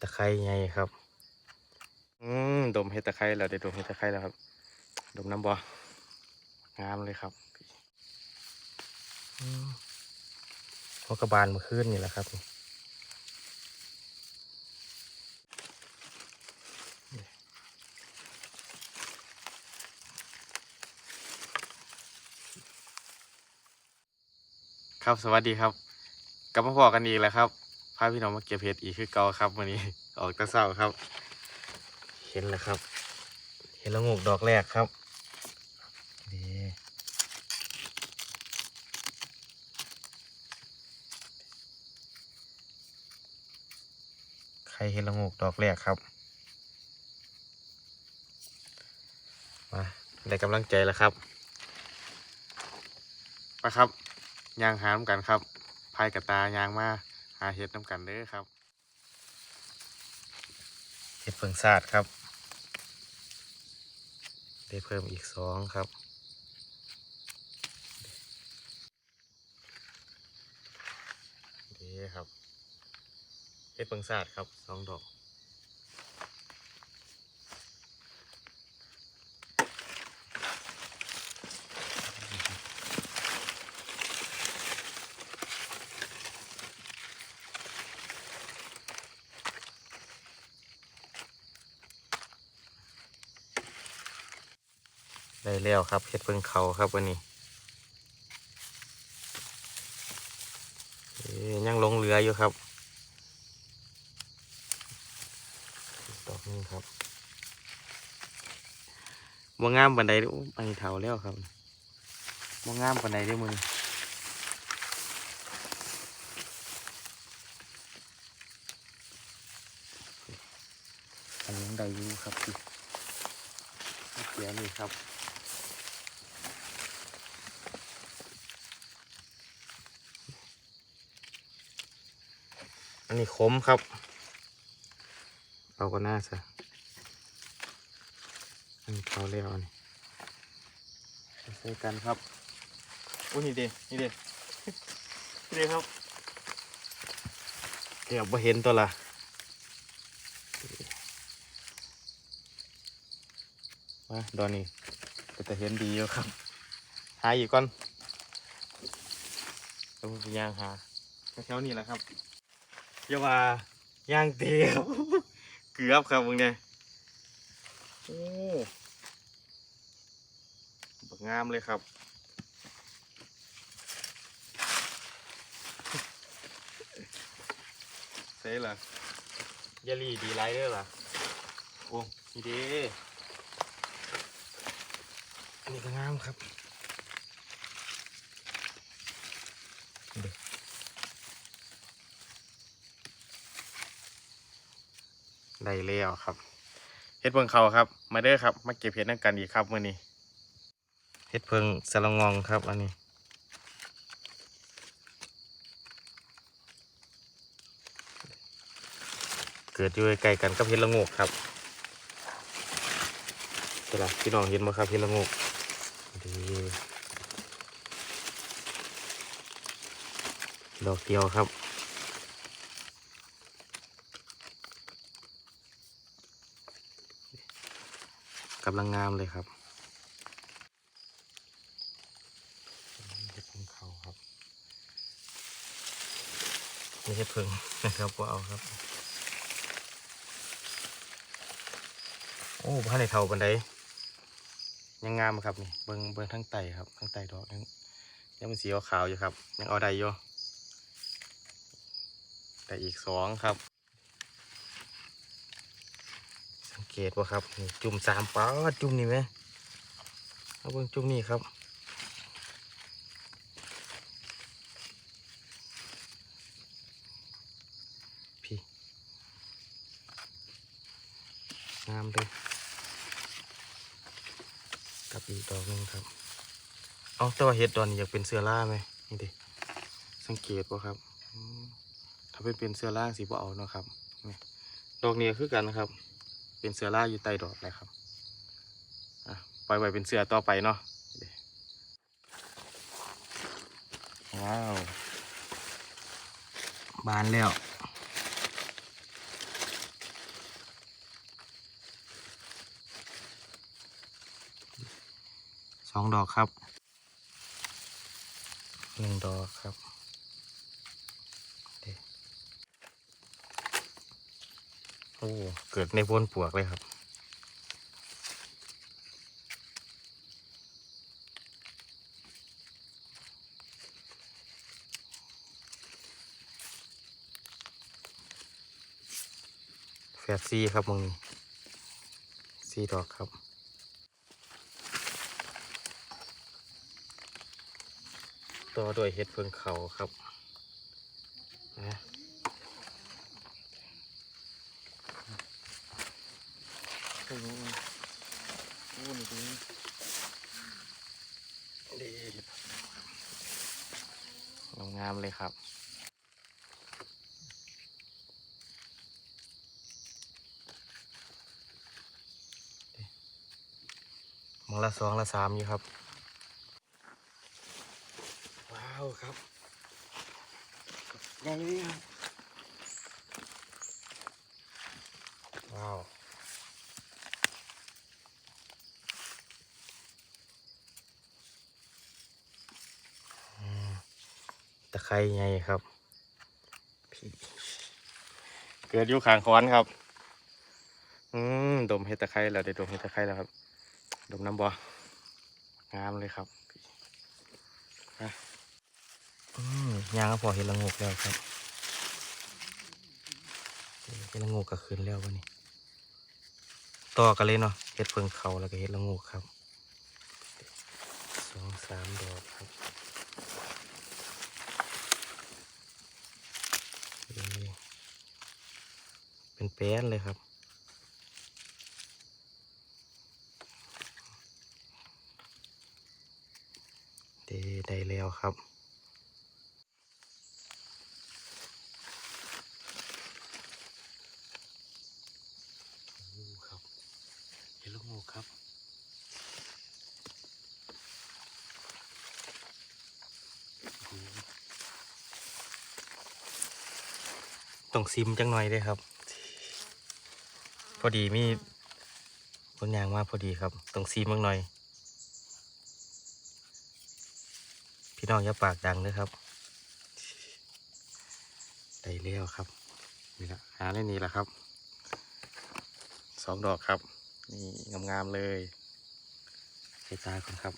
ตะไคร้ไงครับ อืมดมเห็ดตะไคร้แล้วได้ดมเห็ดตะไคร้แล้วครับ ดมน้ำบ่งามเลยครับอืมหัวกระบาลเมื่อคืนนี่แหละครับนี่ครับสวัสดีครับ กลับมาพอกันอีกแล้วครับ พาพี่น้องมาเก็บเห็ดอีกคือเก่าครับวันนี้ ออกตะเศร้าครับ เห็นแล้วครับ เห็นละงูกดอกแรกครับนี่ใครเห็นละงูกดอกแรกครับมาได้กำลังใจแล้วครับไปครับยางหาน้ำกันครับพายกับตายางมา หาเห็ดน้ำกันเด้อครับ เห็ดเพิงศาดครับ ได้เพิ่มอีกสองครับดีครับเห็ดเพิงศาดครับสองดอก ได้แล้วครับเห็ดเพิ่งเขาครับวันนี้ยังลงเหลืออยู่ครับดอกนี้ครับบ่งามปันใดด้อโอ้อันนี้เถาแล้วครับบ่งามปันใดด้วยมึงอันนี้ยังได้อยู่ครับพี่เสียนี่ครับ อันนี้ขมครับ เอาก็น่าซะอันนี้เขาแล้วอันนี้ใส่กันครับโอ้ยนี่เด้นี่เด้นี่เด้ครับเดี๋ยวบ่เห็นตัวละมาดอนนี้ก็จะเห็นดีอยู่ครับ หาอีกก่อนแล้วผมจะย่างหาแถวๆนี้แหละครับ อย่าว่าย่างเตียวเกือบครับมึงเนี่ยโอ้บักงามเลยครับเซ่ล่ะยาลีดีไรเดอร์ล่ะโอ้นี่ดีอันนี้ก็งามครับเด็ก ได้แล้วครับเฮ็ดเพิงเขาครับ มาเด้อครับ มาเก็บเห็ดนั่งกันอีกครับมื่อนี้เฮ็ดเพิงสละงองครับ อันนี้เกิดอยู่ใกล้กันกับเห็ดละงกครับเวลาพี่น้องเห็นไหมครับเห็ดละงกดีดอกเดียวครับ กำลังงามเลยครับเห็ดเพิ่งเขาครับไม่ใช่เพิ่งนะครับว่าเอาครับ โอ้บ้านในเท่าบันไดยังงามครับนี่เบิ้งเบิ้งทั้งไตครับทั้งไตดอกยังยังเป็นสีขาวๆอยู่ครับ ยังเอาได้อยู่แต่อีกสองครับ สังเกตว่าครับจุ่มสามป้าจุ่มนี่ไหมเอาเบิ่งจุ่มนี่ครับพี่งามเลยกับอีกดอกหนึงครับ เอาแต่ว่าเห็ดดอนนี่อยากเป็นเสือล่าไหมนี่ดิสังเกตว่าครับ ถ้าเป็นเป็นเสือล่างสีบ่เอาเนาะครับดอกนี้คือกันนะครับ เป็นเสือล่าอยู่ใต้ดอกนะครับปล่อยไว้เป็นเสือต่อไปเนาะว้าว บานแล้วสองดอกครับหนึ่งดอกครับ อ้เกิดในโพนปวกเลยครับแฟดซีครับมึงนี่ซี่ดอกครับต่อด้วยเห็ดเพิงเขาครับนะโอ้โหโอ้นี่ดีดีงามๆเลยครับ มอง ละสองละสามอยู่ครับ ว้าวครับใหญ่เลยครับว้าวอืมตะไคร้ไงครับพี่เกิดอยู่ข้างคอนครับ อืมดมเห็ดตะไคร้แล้วได้ดมเห็ดตะไคร้แล้วครับ ดมน้ำบ่งามเลยครับอืมยางก็พอเห็ดละงกแล้วครับเห็ดละงกก็ขึ้นแล้ววันนี้ต่อกันเลยเนาะเห็ดเพิงเขาแล้วก็เห็ดละงกครับสองสามดอกครับเป็นแป้นเลยครับ เดได้แล้วครับ โอ้ครับเห็นลูกงูครับ โอ้ ต้องซิมจังหน่อยเลยครับ พอดีมีผลยางมาพอดีครับต้องซีมบ้างหน่อย พี่น้องอย่าปากดังเลยครับได้แล้วครับนี่ละหาได้นี่แหละครับสองดอกครับ นี่งามๆเลยใส่ตาก่อนครับ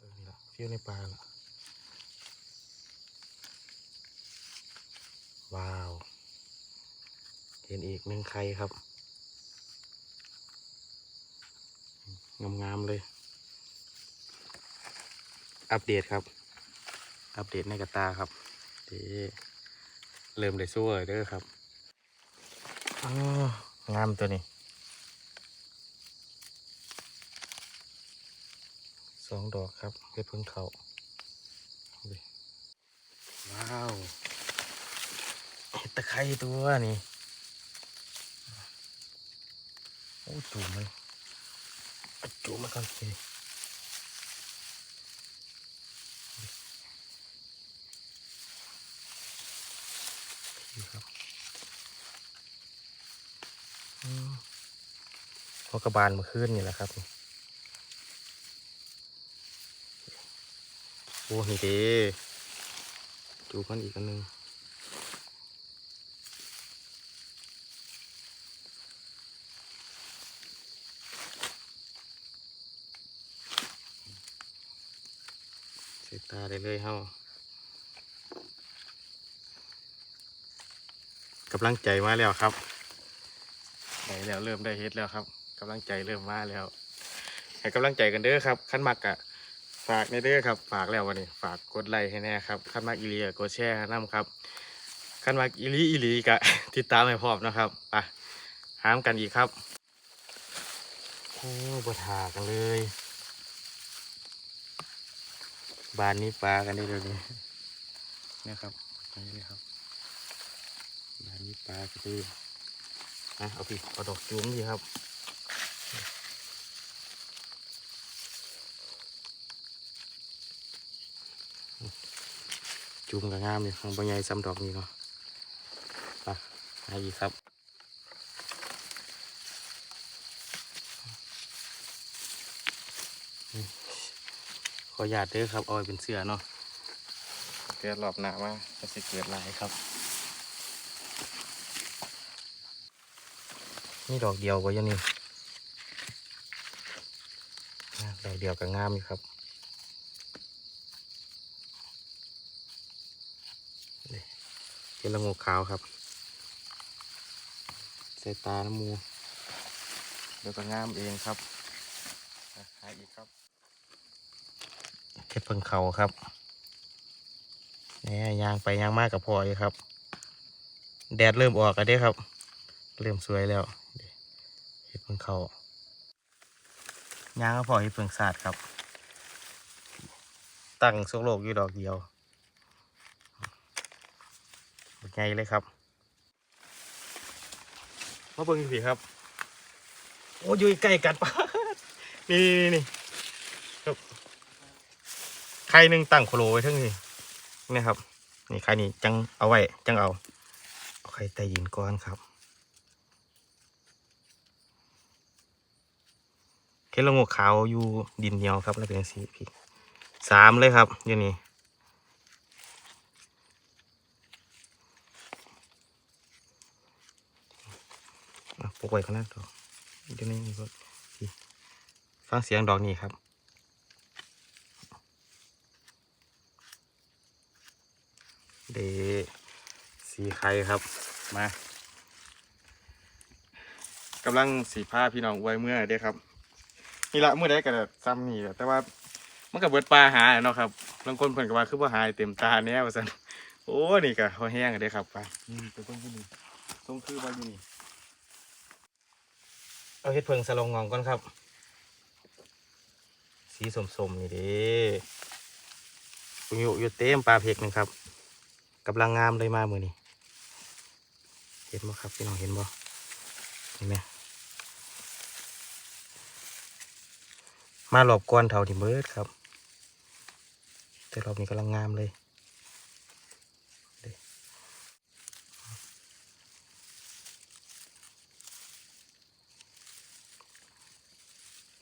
นี่ละเฟี้ยวในปลาละว้าว เห็นอีกหนึ่งไข่ครับ งามๆเลย อัปเดตครับ อัปเดตในกระตาครับเดเริ่มได้สู้เลยเด้อครับอ๋องามตัวนี้สองดอกครับเพชรพึ่งเขาเอาดิว้าวเห็ดตะไคร้ตัวนี่โอ้จูบมันเอาจูบมันก่อนสินี่ครับพอกระบาลมาขึ้นนี่แหละครับโอ้นี่ด้จูบมันอีกอันนึงเสร็จ ตาได้เลยเฮากำลังใจมาแล้วครับได้แล้วเริ่มได้เฮ็ดแล้วครับกำลังใจเริ่มมาแล้วให้กำลังใจกันเด้อครับขั้นมักกะฝากในเด้อครับ ฝากแล้ววันนี้ ฝากกดไลค์ให้แน่ครับขั้นมักอีหลีกดแชร์น้ำครับขั้นมักอีหลีอีหลีกะติดตามให้พร้อมนะครับไปห้ามกันอีกครับโอ้บทากันเลย บ้านนี้ปลากันได้เลยนี่นะครับนี่ครับบ้านนี้ปลาก็ดีนะเอาพี่เอาดอกจุ้มดีครับจุ้มก็งามเลยของปัญญาซ้ำดอกนี้เนาะไปหาอีกครับนี่ ออนุญาตเด้อครับเอาไว้เป็นเสื้อเนาะเกิดรอบหน้ามาก็สิเกิดหลายครับนี่ดอกเดียวไว้ยังนี่อะดอกเดียวก็งามอยู่ครับนี่เป็นละงูขาวครับใส่ตาน้ำมูเดี๋ยวก็งามเองครับอะหาอีกครับ เก็บเพิ่งเขาครับนี่ยางไปยางมากกับพออยู่ครับ แดดเริ่มออกกันได้ครับ เริ่มสวยแล้วเห็ดเพิ่งเขายางก็พอเห็ดเพิ่งศาสตร์ครับ ตั้งโซโลกอยู่ดอกเดียวบักใหญ่เลยครับมาเบิ่งสิครับ โอ้ยอยู่ใกล้กันปะนี่นี่นี่ครับ ไข่หนึ่งตั้งโคโลไว้ทั้งนี้นี่ครับ นี่ไข่นี่จังเอาไว้จังเอาเอาไข่ใต้ดินก้อนครับเคล็ดละโงกขาวอยู่ดินเหนียวครับแล้วเป็นสีพี่สามเลยครับอยู่นี่อะปลูกไว้กันนะตัวเดี๋ยวนี้นี่ก็ฟังเสียงดอกนี้ครับ เดสีไข่ครับมากำลังสีผ้าพี่น้องไว้เมื่อเด้อครับนี่ละเมื่อได้กันซ้ำนี่แหละแต่ว่ามันกับเบิดปลาหาเนาะครับบางคนเพิ่นก็ว่าคือว่าหายเต็มตาแน่ว่าซั่นโอ้นี่ก็เขาแห้งเด้อครับไปนี่ไปเบิ่งอยู่นี่ทรงคือว่าอยู่นี่เอาเฮ็ดเพิงสลงงองก่อนครับ สีสมๆนี่เด้อยู่อยู่เต็มปลาเพกหนึงครับ กำลังงามเลยมามือนี่เห็นบ่ครับพี่น้องเห็นบ่เห็นไหมมาหลบก้อนเท่าที่เบิดครับ แต่รอบนี้กำลังงามเลย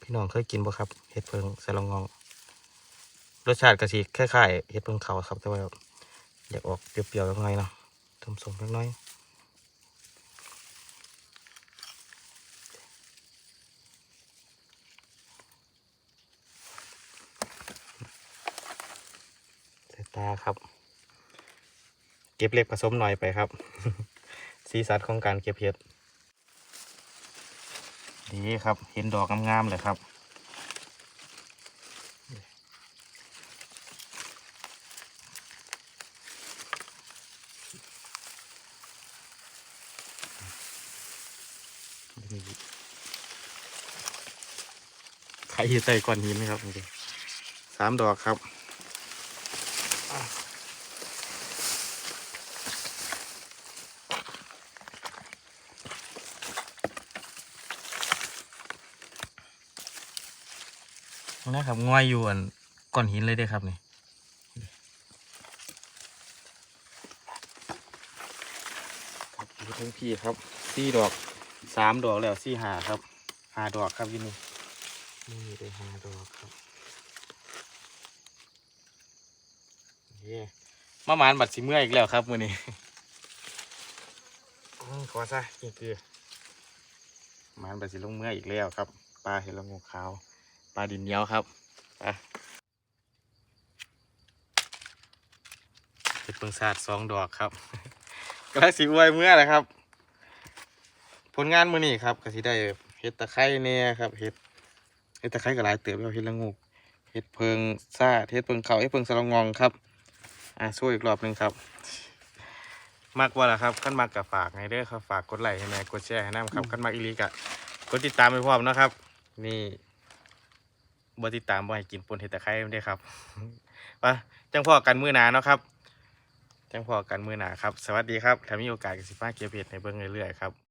พี่น้องเคยกินบ่ครับเห็ดเพิงใส่ลองงอง รสชาติกะสิคล้ายๆเห็ดเพิงเขาครับแต่ว่า อยากออกเปรี้ยวๆยังไงเนาะทำสมเล็กน้อยใส่ตาครับ เก็บเล็กผสมหน่อยไปครับ สีสันของการเก็บเห็ดดีครับ เห็นดอกงามๆเลยครับ ไข่ใส่ก้อนหินนะครับนี่สามดอกครับนะครับง่อยอยู่อันก้อนหินเลยเด้อครับนี่ครับอยู่ทั้งพี่ครับสี่ดอกสามดอกแล้วสี่หาครับหาดอกครับอยี่นี่ นี่ได้หาดอกครับเย่มาหมานบัดสิเมื่อยอีกแล้วครับมือนี้อื้อขอซะนี่คือหมานบัดสิลงเมื่อยอีกแล้วครับปลาเห็ดละงูขาวปลาดินเหนียวครับไปเห็ดเปิงศาสตร์สองดอกครับกระสีอวยเมื่อแหละครับ ผลงานมือนี้ครับก็สิได้เห็ดตะไคร้เนี่ยครับเห็ด เห็ดตะไคร้กับหลายเติบแล้วเห็ดละงูเห็ดเพิงซาดเห็ดเพิงเขาเห็ดเพิงสะลองงองครับ อะช่วยอีกรอบหนึ่งครับมากว่าล่ะครับขั้นมากกับฝากไงเด้อครับฝากกดไลค์ให้แหน่กดแชร์ให้น้ำครับขั้นมากอีหลีกะกดติดตามไปพร้อมนะครับ นี่บติดตามบ่ให้กินปนเห็ดตะไคร้ไม่ได้ครับว่าจังพอกันมือหนาเนาะครับ จังพอกันมือหนาครับ สวัสดีครับถ้ามีโอกาสก็สิฟ้าเกียร์เพจในเบิ้งเรื่อยๆครับ